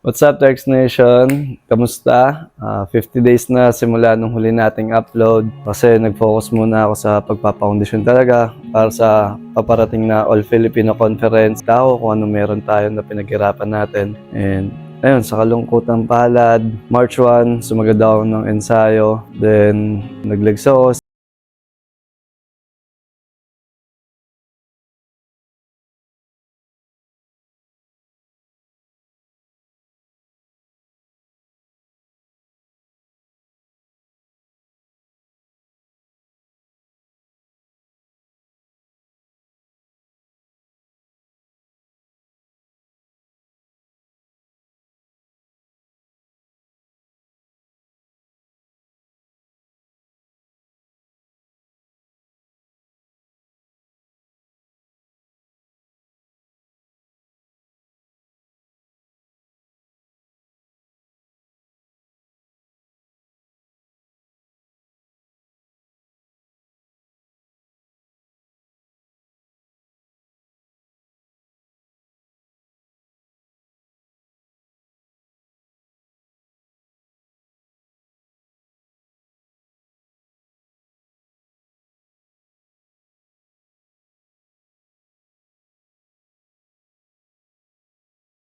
What's up, Tex Nation? Kamusta? Ah, 50 days na simula nung huli nating upload kasi nag-focus muna ako sa pagpapakondisyon talaga para sa paparating na All Filipino Conference. Tao kung ano meron tayo na pinaghirapan natin. And ayun, sa kalungkutang palad, March 1, sumagad ako ng ensayo. Then, naglegs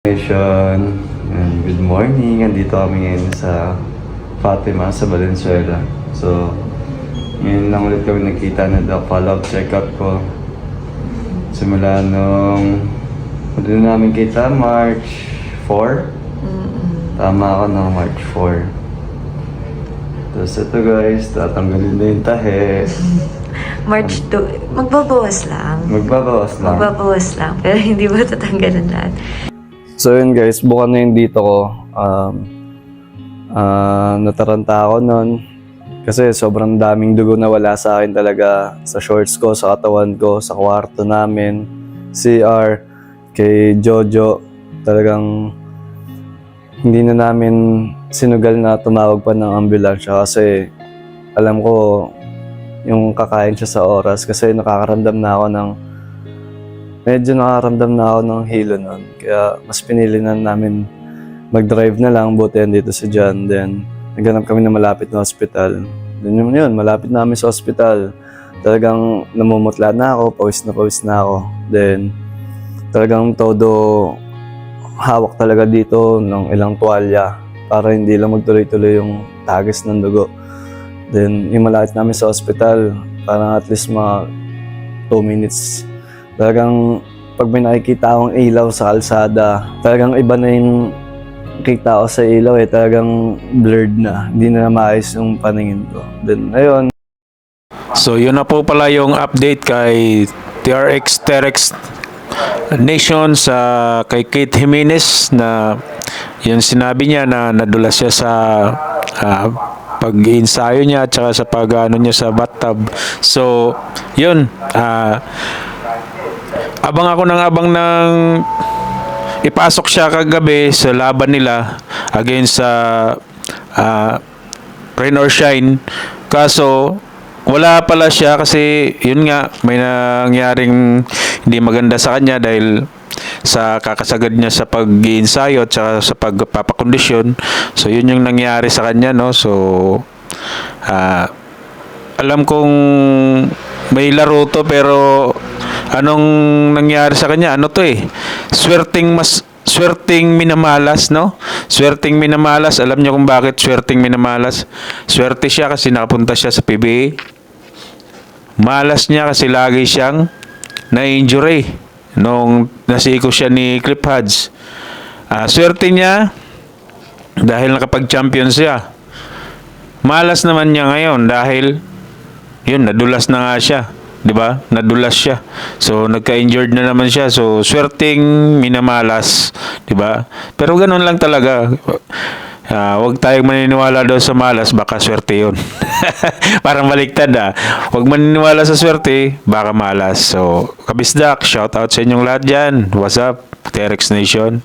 ako. Nation. And good morning. Andito kami ngayon sa Fatima sa Valenzuela. So, ngayon lang ulit kami nagkita na the follow-up check-up ko. Simula nung hindi na namin kita, March 4. Tama ako no, March 4. Tapos ito guys, tatanggalin na yung tahe. March 2, magbabawas lang. Magbabawas lang. Magbabawas lang, pero hindi ba tatanggalan lahat? So yun guys, bukan na yung dito ko. Um, ah, nataranta ako nun. Kasi sobrang daming dugo na wala sa akin talaga sa shorts ko, sa katawan ko, sa kwarto namin. CR, kay Jojo. Talagang hindi na namin sinugal na tumawag pa ng ambulansya kasi alam ko yung kakain siya sa oras kasi nakakaramdam na ako ng medyo nakaramdam na ako ng hilo nun. Kaya mas pinili na namin mag-drive na lang, buti dito si John. Then, naghanap kami ng malapit na hospital. Then yun, yun, malapit namin sa hospital. Talagang namumutla na ako, pawis na pawis na ako. Then, talagang todo hawak talaga dito ng ilang tuwalya para hindi lang magtuloy-tuloy yung tagis ng dugo. Then, yung malapit namin sa hospital, parang at least mga 2 minutes Talagang pag may nakikita akong ilaw sa kalsada, talagang iba na yung kita ko sa ilaw eh. Talagang blurred na. Hindi na maayos yung paningin ko. Then, ayun. So yun na po pala yung update kay TRX Terex Nation sa kay Kate Jimenez na yun sinabi niya na nadulas siya sa ah, pag-ensayo niya at saka sa pag ano niya sa bathtub. So yun ah, abang ako ng abang ng ipasok siya kagabi sa laban nila against sa ah, rain or shine. Kaso, wala pala siya kasi yun nga, may nangyaring hindi maganda sa kanya dahil sa kakasagad niya sa pag-iinsayo at sa pagpapakondisyon. So, yun yung nangyari sa kanya, no? So, ah, alam kong may laro to pero anong nangyari sa kanya? Ano to eh? Swerting mas swerting minamalas, no? Swerting minamalas. Alam niyo kung bakit swerting minamalas? Swerte siya kasi nakapunta siya sa PBA. Malas niya kasi lagi siyang na-injury nung nasiko siya ni Clip Hodge. Ah, swerte niya dahil nakapag-champion siya. Malas naman niya ngayon dahil yun, nadulas na nga siya. 'Di ba? Nadulas siya. So nagka-injured na naman siya. So swerting minamalas, 'di ba? Pero ganun lang talaga. Ah, wag tayong maniniwala daw sa malas, baka swerte 'yun. Parang baliktad ah. Wag maniniwala sa swerte, baka malas. So, kabisdak, shout out sa inyong lahat diyan. What's up? Terex Nation.